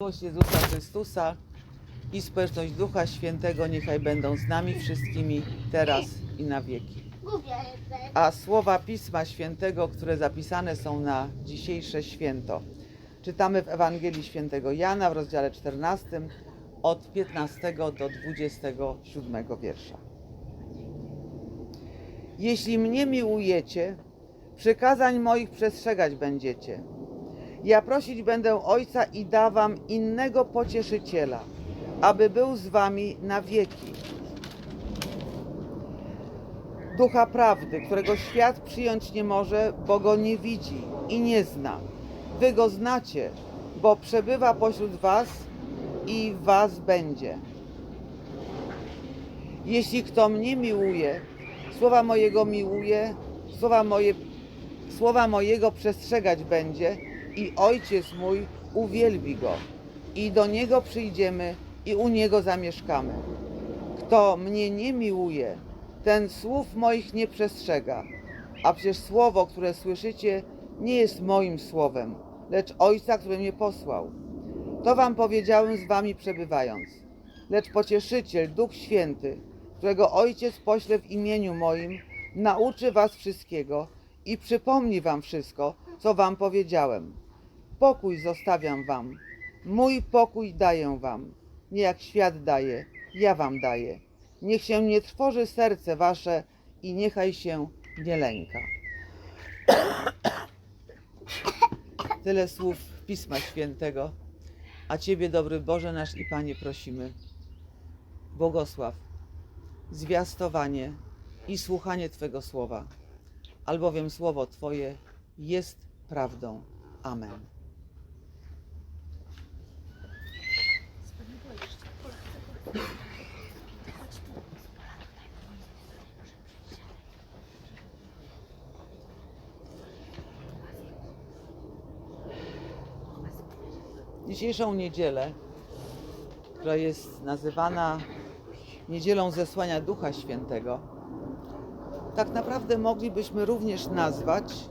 Miłość Jezusa Chrystusa i społeczność Ducha Świętego niechaj będą z nami wszystkimi teraz i na wieki. A słowa Pisma Świętego, które zapisane są na dzisiejsze święto, czytamy w Ewangelii Świętego Jana w rozdziale 14 od 15 do 27 wiersza. Jeśli mnie miłujecie, przykazań moich przestrzegać będziecie. Ja prosić będę Ojca i dawam innego pocieszyciela, aby był z wami na wieki. Ducha prawdy, którego świat przyjąć nie może, bo go nie widzi i nie zna. Wy go znacie, bo przebywa pośród was i was będzie. Jeśli kto mnie miłuje, słowa mojego miłuje, słowa, moje, słowa mojego przestrzegać będzie i ojciec mój uwielbi go. I do niego przyjdziemy i u niego zamieszkamy. Kto mnie nie miłuje, ten słów moich nie przestrzega. A przecież słowo, które słyszycie, nie jest moim słowem, lecz Ojca, który mnie posłał. To wam powiedziałem z wami przebywając. Lecz pocieszyciel, Duch Święty, którego Ojciec pośle w imieniu moim, nauczy was wszystkiego i przypomni wam wszystko, co wam powiedziałem. Pokój zostawiam wam. Mój pokój daję wam. Nie jak świat daje, ja wam daję. Niech się nie trwoży serce wasze i niechaj się nie lęka. Tyle słów Pisma Świętego. A Ciebie, dobry Boże nasz i Panie, prosimy. Błogosław zwiastowanie i słuchanie Twego słowa, albowiem słowo Twoje jest prawdą. Amen. Dzisiejszą niedzielę, która jest nazywana Niedzielą Zesłania Ducha Świętego, tak naprawdę moglibyśmy również nazwać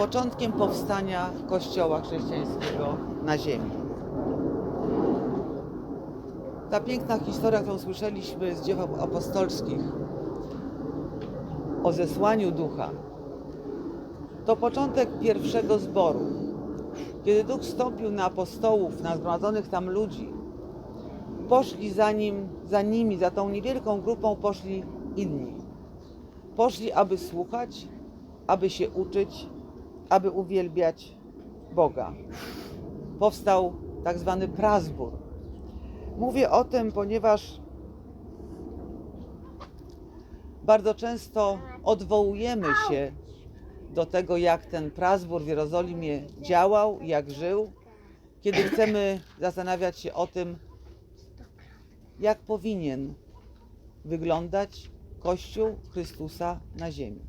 początkiem powstania Kościoła chrześcijańskiego na ziemi. Ta piękna historia, którą słyszeliśmy z dzieł apostolskich o zesłaniu ducha, to początek pierwszego zboru. Kiedy duch stąpił na apostołów, na zgromadzonych tam ludzi, poszli za nim, za nimi, za tą niewielką grupą poszli inni. Poszli, aby słuchać, aby się uczyć, aby uwielbiać Boga. Powstał tak zwany prazbór. Mówię o tym, ponieważ bardzo często odwołujemy się do tego, jak ten prazbór w Jerozolimie działał, jak żył, kiedy chcemy zastanawiać się o tym, jak powinien wyglądać Kościół Chrystusa na ziemi.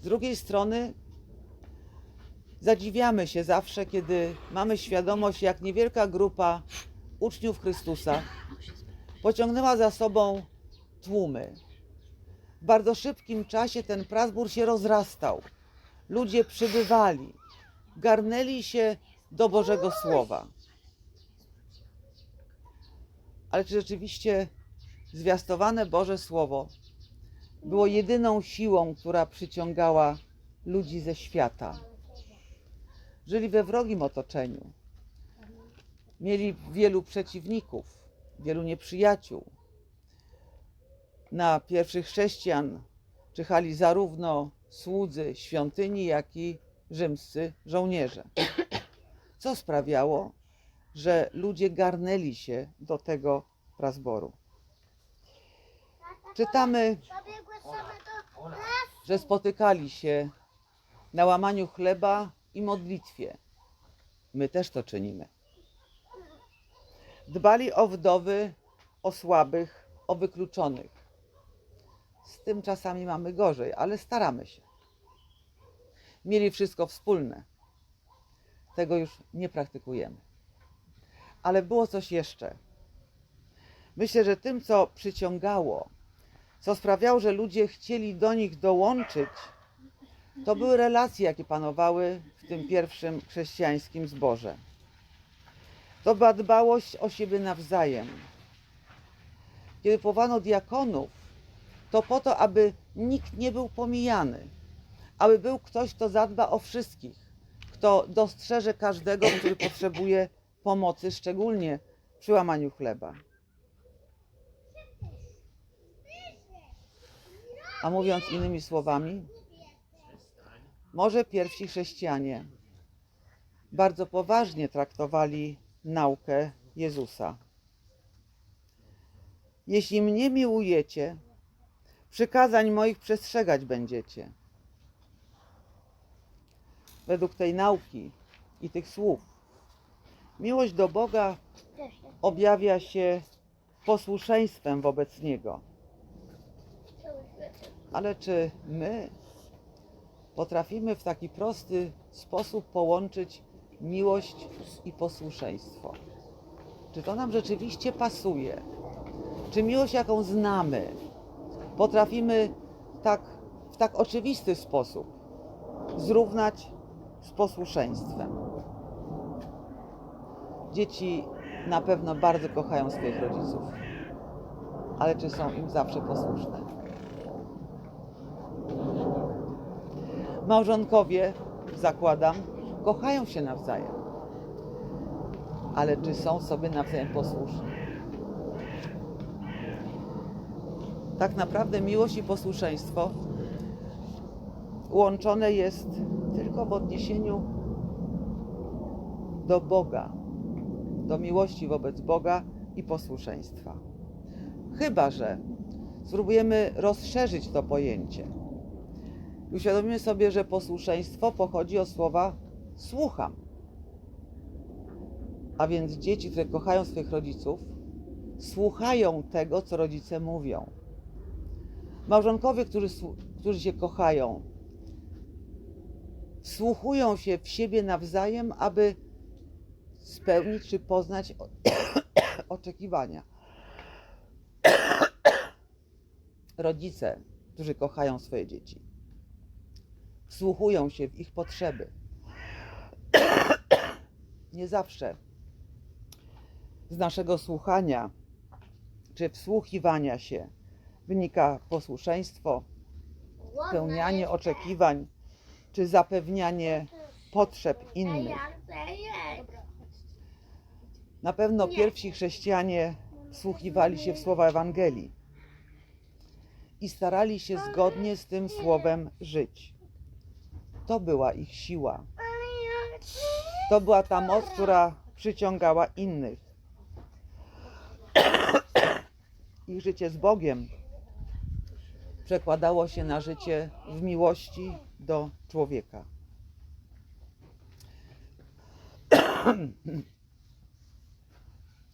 Z drugiej strony zadziwiamy się zawsze, kiedy mamy świadomość, jak niewielka grupa uczniów Chrystusa pociągnęła za sobą tłumy. W bardzo szybkim czasie ten prazbór się rozrastał. Ludzie przybywali, garnęli się do Bożego Słowa. Ale czy rzeczywiście zwiastowane Boże Słowo było jedyną siłą, która przyciągała ludzi ze świata? Żyli we wrogim otoczeniu. Mieli wielu przeciwników, wielu nieprzyjaciół. Na pierwszych chrześcijan czyhali zarówno słudzy świątyni, jak i rzymscy żołnierze. Co sprawiało, że ludzie garnęli się do tego prazboru. Czytamy, że spotykali się na łamaniu chleba i modlitwie. My też to czynimy. Dbali o wdowy, o słabych, o wykluczonych. Z tym czasami mamy gorzej, ale staramy się. Mieli wszystko wspólne. Tego już nie praktykujemy. Ale było coś jeszcze. Myślę, że tym, co przyciągało, co sprawiało, że ludzie chcieli do nich dołączyć, to były relacje, jakie panowały w tym pierwszym chrześcijańskim zborze. To była dbałość o siebie nawzajem. Kiedy powołano diakonów, to po to, aby nikt nie był pomijany, aby był ktoś, kto zadba o wszystkich, kto dostrzeże każdego, który potrzebuje pomocy, szczególnie przy łamaniu chleba. A mówiąc innymi słowami, może pierwsi chrześcijanie bardzo poważnie traktowali naukę Jezusa. Jeśli mnie miłujecie, przykazań moich przestrzegać będziecie. Według tej nauki i tych słów, miłość do Boga objawia się posłuszeństwem wobec Niego. Ale czy my potrafimy w taki prosty sposób połączyć miłość i posłuszeństwo? Czy to nam rzeczywiście pasuje? Czy miłość, jaką znamy, potrafimy tak, w tak oczywisty sposób zrównać z posłuszeństwem? Dzieci na pewno bardzo kochają swoich rodziców, ale czy są im zawsze posłuszne? Małżonkowie, zakładam, kochają się nawzajem, ale czy są sobie nawzajem posłuszni? Tak naprawdę miłość i posłuszeństwo łączone jest tylko w odniesieniu do Boga, do miłości wobec Boga i posłuszeństwa. Chyba, że spróbujemy rozszerzyć to pojęcie uświadomimy sobie, że posłuszeństwo pochodzi od słowa słucham. A więc dzieci, które kochają swoich rodziców, słuchają tego, co rodzice mówią. Małżonkowie, którzy, którzy się kochają, wsłuchują się w siebie nawzajem, aby spełnić czy poznać oczekiwania. Rodzice, którzy kochają swoje dzieci, wsłuchują się w ich potrzeby. Nie zawsze z naszego słuchania czy wsłuchiwania się wynika posłuszeństwo, spełnianie oczekiwań czy zapewnianie potrzeb innych. Na pewno pierwsi chrześcijanie wsłuchiwali się w słowa Ewangelii i starali się zgodnie z tym słowem żyć. To była ich siła. To była ta moc, która przyciągała innych. Ich życie z Bogiem przekładało się na życie w miłości do człowieka.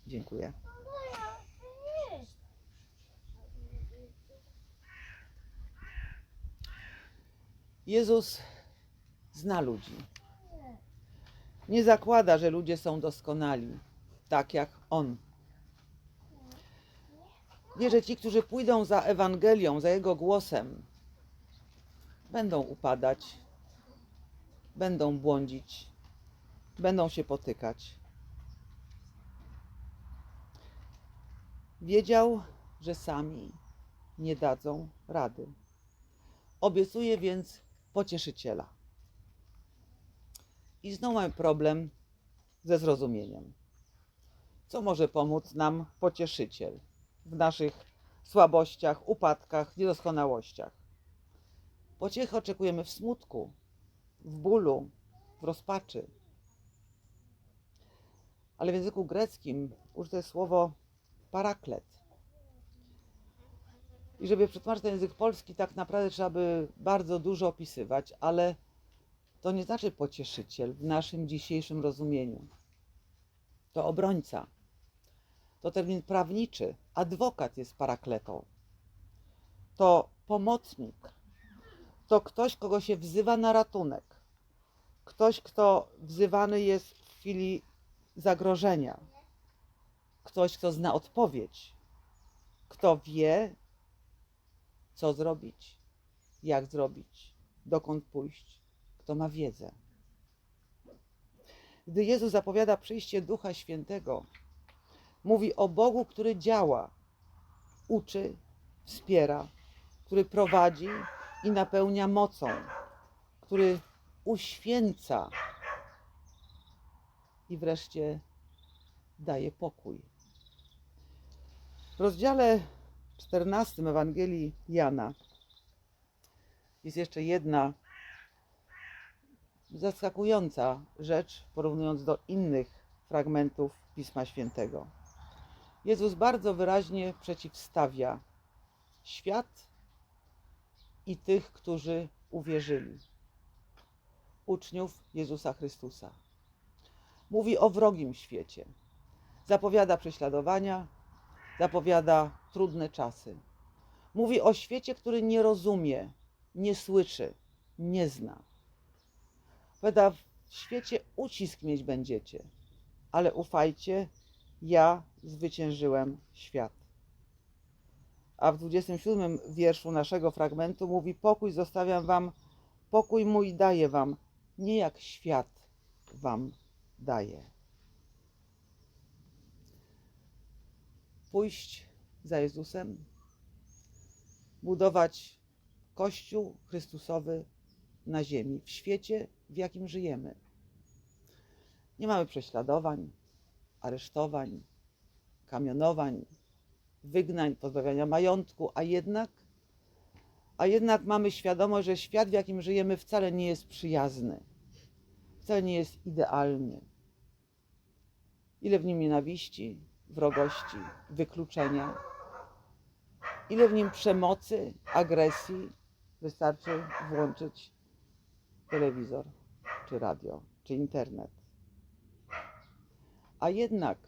Dziękuję. Jezus zna ludzi. Nie zakłada, że ludzie są doskonali, tak jak On. Wie, że ci, którzy pójdą za Ewangelią, za Jego głosem, będą upadać, będą błądzić, będą się potykać. Wiedział, że sami nie dadzą rady. Obiecuje więc pocieszyciela. I znowu mamy problem ze zrozumieniem. Co może pomóc nam pocieszyciel w naszych słabościach, upadkach, niedoskonałościach? Pociechy oczekujemy w smutku, w bólu, w rozpaczy. Ale w języku greckim użyte jest słowo paraklet. I żeby przetłumaczyć ten język polski, tak naprawdę trzeba by bardzo dużo opisywać, ale to nie znaczy pocieszyciel w naszym dzisiejszym rozumieniu. To obrońca. To termin prawniczy. Adwokat jest parakletą. To pomocnik. To ktoś, kogo się wzywa na ratunek. Ktoś, kto wzywany jest w chwili zagrożenia. Ktoś, kto zna odpowiedź. Kto wie, co zrobić, jak zrobić, dokąd pójść, kto ma wiedzę. Gdy Jezus zapowiada przyjście Ducha Świętego, mówi o Bogu, który działa, uczy, wspiera, który prowadzi i napełnia mocą, który uświęca i wreszcie daje pokój. W rozdziale 14 Ewangelii Jana jest jeszcze jedna zaskakująca rzecz, porównując do innych fragmentów Pisma Świętego. Jezus bardzo wyraźnie przeciwstawia świat i tych, którzy uwierzyli, uczniów Jezusa Chrystusa. Mówi o wrogim świecie. Zapowiada prześladowania, zapowiada trudne czasy. Mówi o świecie, który nie rozumie, nie słyszy, nie zna. Powiada, w świecie ucisk mieć będziecie, ale ufajcie, ja zwyciężyłem świat. A w 27 wierszu naszego fragmentu mówi: Pokój zostawiam wam, pokój mój daję wam, nie jak świat wam daje. Pójść za Jezusem, budować Kościół Chrystusowy na ziemi, w świecie, w jakim żyjemy. Nie mamy prześladowań, aresztowań, kamionowań, wygnań, pozbawiania majątku, a jednak, a jednak mamy świadomość, że świat, w jakim żyjemy, wcale nie jest przyjazny, wcale nie jest idealny. Ile w nim nienawiści, wrogości, wykluczenia, ile w nim przemocy, agresji, wystarczy włączyć telewizor, czy radio, czy internet. A jednak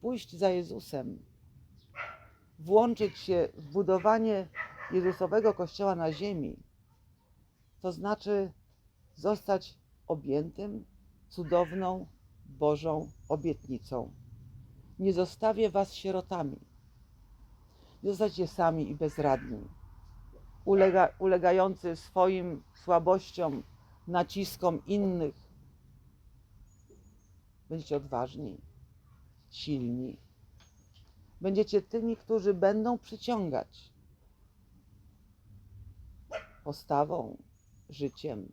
pójść za Jezusem, włączyć się w budowanie Jezusowego Kościoła na ziemi, to znaczy zostać objętym cudowną Bożą obietnicą. Nie zostawię was sierotami. Nie zostacie sami i bezradni, ulega, ulegający swoim słabościom, naciskom innych. Będziecie odważni, silni. Będziecie tymi, którzy będą przyciągać postawą, życiem,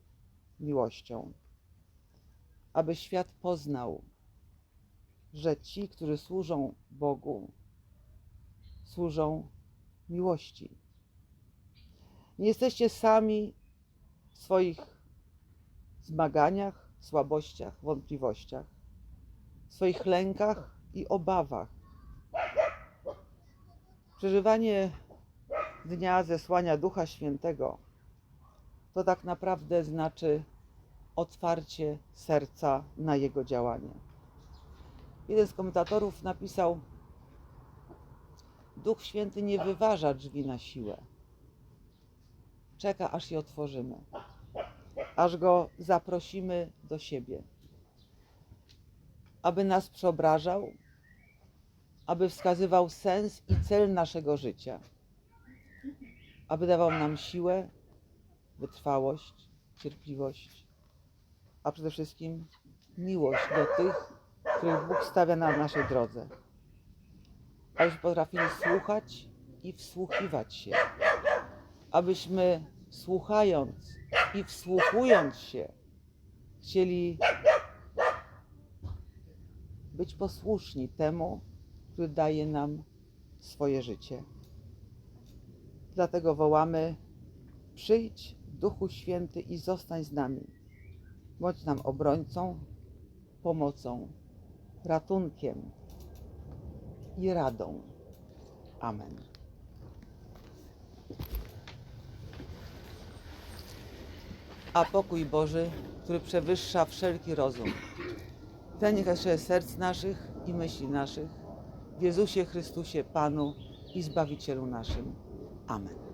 miłością, aby świat poznał, że ci, którzy służą Bogu, służą miłości. Nie jesteście sami w swoich zmaganiach, słabościach, wątpliwościach, w swoich lękach i obawach. Przeżywanie dnia zesłania Ducha Świętego to tak naprawdę znaczy otwarcie serca na Jego działanie. Jeden z komentatorów napisał: Duch Święty nie wyważa drzwi na siłę. Czeka, aż je otworzymy, aż go zaprosimy do siebie, aby nas przeobrażał, aby wskazywał sens i cel naszego życia, aby dawał nam siłę, wytrwałość, cierpliwość, a przede wszystkim miłość do tych, których Bóg stawia na naszej drodze. Abyśmy potrafili słuchać i wsłuchiwać się. Abyśmy słuchając i wsłuchując się chcieli być posłuszni temu, który daje nam swoje życie. Dlatego wołamy: Przyjdź, Duchu Święty, i zostań z nami. Bądź nam obrońcą, pomocą, ratunkiem i radą. Amen. A pokój Boży, który przewyższa wszelki rozum, ten niech serc naszych i myśli naszych w Jezusie Chrystusie, Panu i Zbawicielu naszym. Amen.